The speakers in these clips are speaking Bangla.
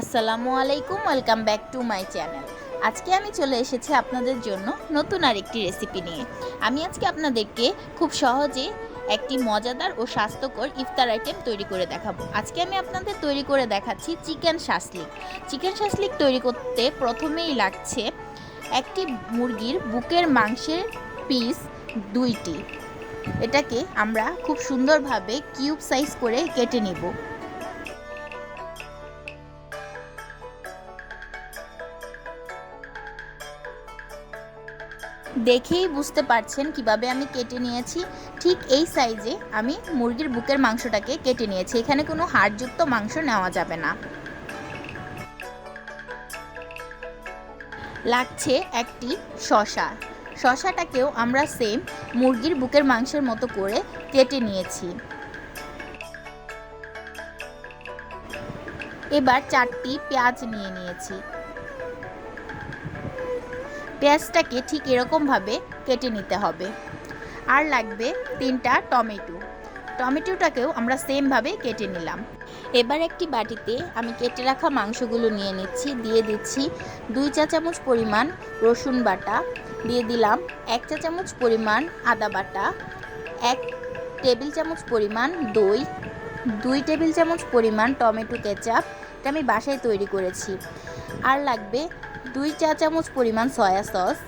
আসসালামু আলাইকুম, welcome back to my channel. আজকে আমি চলে এসেছি আপনাদের জন্য নতুন আরেকটি রেসিপি নিয়ে। আমি আজকে আপনাদেরকে খুব সহজে একটি মজাদার ও স্বাস্থ্যকর ইফতার আইটেম তৈরি করে দেখাবো। আজকে আমি আপনাদের তৈরি করে দেখাচ্ছি চিকেন শাসলিক। চিকেন শাসলিক তৈরি করতে প্রথমেই লাগছে একটি মুরগির বুকের মাংসের পিস দুইটি। এটাকে আমরা খুব সুন্দরভাবে কিউব সাইজ করে কেটে নিব। দেখেই বুঝতে পারছেন কীভাবে আমি কেটে নিয়েছি। ঠিক এই সাইজে আমি মুরগির বুকের মাংসটাকে কেটে নিয়েছি। এখানে কোনো হাড়যুক্ত মাংস নেওয়া যাবে না। লাগছে একটি শশা শশাটাকেও আমরা সেম মুরগির বুকের মাংসের মতো করে কেটে নিয়েছি। এবার চারটি পেঁয়াজ নিয়ে নিয়েছি। পেঁয়াজটাকে ঠিক এরকমভাবে কেটে নিতে হবে। আর লাগবে তিনটা টমেটো। টমেটোটাকেও আমরা সেমভাবে কেটে নিলাম। এবার একটি বাটিতে আমি কেটে রাখা মাংসগুলো নিয়ে নিচ্ছি। দিয়ে দিচ্ছি দুই চা চামচ পরিমাণ রসুন বাটা। দিয়ে দিলাম এক চা চামচ পরিমাণ আদা বাটা। এক টেবিল চামচ পরিমাণ দই। দুই টেবিল চামচ পরিমাণ টমেটো কেচাপ। এটা আমি বাসায় তৈরি করেছি। আর লাগবে দুই চা চামচ পরিমাণ সয়া সস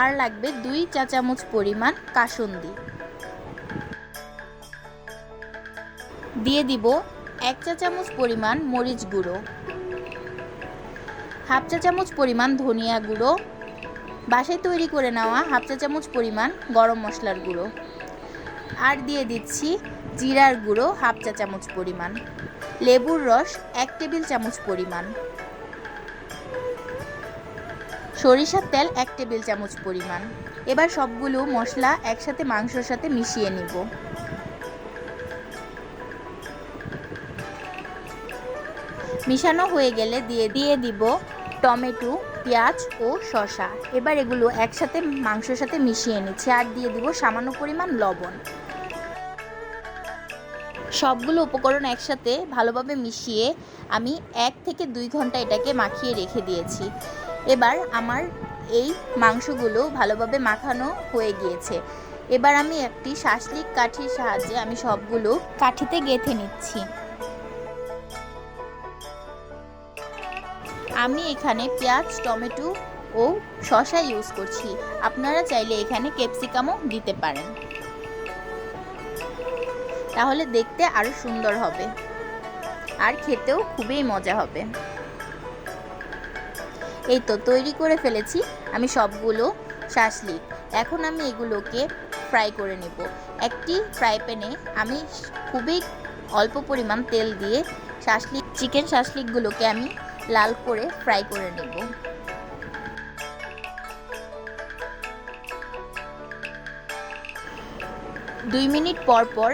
আর লাগবে দুই চা চামচ পরিমাণ কাসুন্দি। দিয়ে দিব এক চা চামচ পরিমাণ মরিচ গুঁড়ো, হাফ চা চামচ পরিমাণ ধনিয়া গুঁড়ো, বাসায় তৈরি করে নেওয়া হাফ চা চামচ পরিমাণ গরম মশলার গুঁড়ো আর দিয়ে দিচ্ছি জিরার গুঁড়ো হাফ চা চামচ পরিমাণ, লেবুর রস এক টেবিল চামচ পরিমাণ। সরিষার তেল এক টেবিল চামচ পরিমাণ। এবার সবগুলো মশলা একসাথে মাংসর সাথে মিশিয়ে নিব। মিশানো হয়ে গেলে দিয়ে দিয়ে দিব টমেটো, পেঁয়াজ ও শসা। এবার এগুলো একসাথে মাংসের সাথে মিশিয়ে নিচ্ছি আর দিয়ে দিব সামান্য পরিমাণ লবণ। সবগুলো উপকরণ একসাথে ভালোভাবে মিশিয়ে আমি এক থেকে দুই ঘণ্টা এটাকে মাখিয়ে রেখে দিয়েছি। এবার আমার এই মাংসগুলো ভালোভাবে মাখানো হয়ে গিয়েছে। এবার আমি একটি শাসলিক কাঠির সাহায্যে আমি সবগুলো কাঠিতে গেঁথে নিচ্ছি। আমি এখানে পেঁয়াজ, টমেটো ও শসা ইউজ করছি। আপনারা চাইলে এখানে ক্যাপসিকামও দিতে পারেন। তাহলে দেখতে আরও সুন্দর হবে। আর খেতেও খুবই মজা হবে। এই তো, তৈরি করে ফেলেছি। আমি সবগুলো শাসলিক এখন আমি এগুলোকে ফ্রাই করে নেব। একটি ফ্রাই প্যানে আমি খুবই অল্প পরিমাণ তেল দিয়ে শাসলিক চিকেন শাসলিকগুলোকে আমি লাল করে ফ্রাই করে নেব। দুই মিনিট পর পর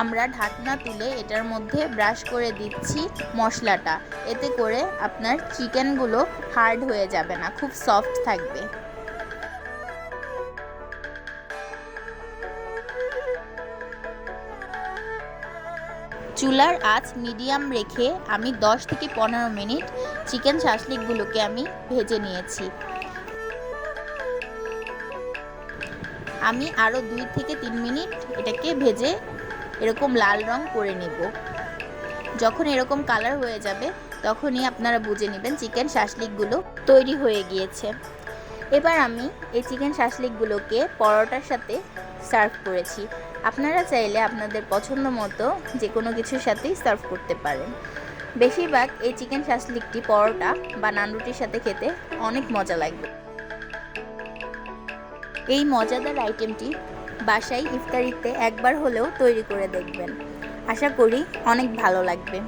আমরা ঢাকনা তুলে এটার মধ্যে ব্রাশ করে দিচ্ছি মশলাটা। এতে করে আপনার চিকেনগুলো হার্ড হয়ে যাবে না, খুব সফট থাকবে। চুলার আঁচ মিডিয়াম রেখে আমি 10 থেকে পনেরো মিনিট চিকেন শাসলিকগুলোকে আমি ভেজে নিয়েছি। আমি আরও দুই থেকে তিন মিনিট এটাকে ভেজে এরকম লাল রং করে নিব। যখন এরকম কালার হয়ে যাবে, তখনই আপনারা বুঝে নেবেন চিকেন শাসলিকগুলো তৈরি হয়ে গিয়েছে। এবার আমি এই চিকেন শাসলিকগুলোকে পরোটার সাথে সার্ভ করেছি। আপনারা চাইলে আপনাদের পছন্দ মতো যে কোনো কিছুর সাথেই সার্ভ করতে পারেন। বেশিরভাগ এই চিকেন শাসলিকটি পরোটা বা নানরুটির সাথে খেতে অনেক মজা লাগবে। এই মজাদার আইটেমটি বাসায় ইফতারিতে একবার হলেও তৈরি করে দেখবেন। আশা করি অনেক ভালো লাগবে।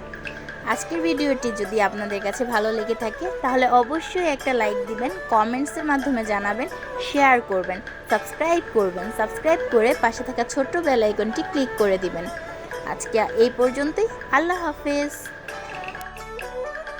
আজকের ভিডিওটি যদি আপনাদের কাছে ভালো লেগে থাকে, তাহলে অবশ্যই একটা লাইক দিবেন কমেন্টসের মাধ্যমে জানাবেন শেয়ার করবেন সাবস্ক্রাইব করবেন সাবস্ক্রাইব করে পাশে থাকা ছোট্ট বেল আইকনটি ক্লিক করে দিবেন। আজকে এই পর্যন্তই, আল্লাহ হাফেজ।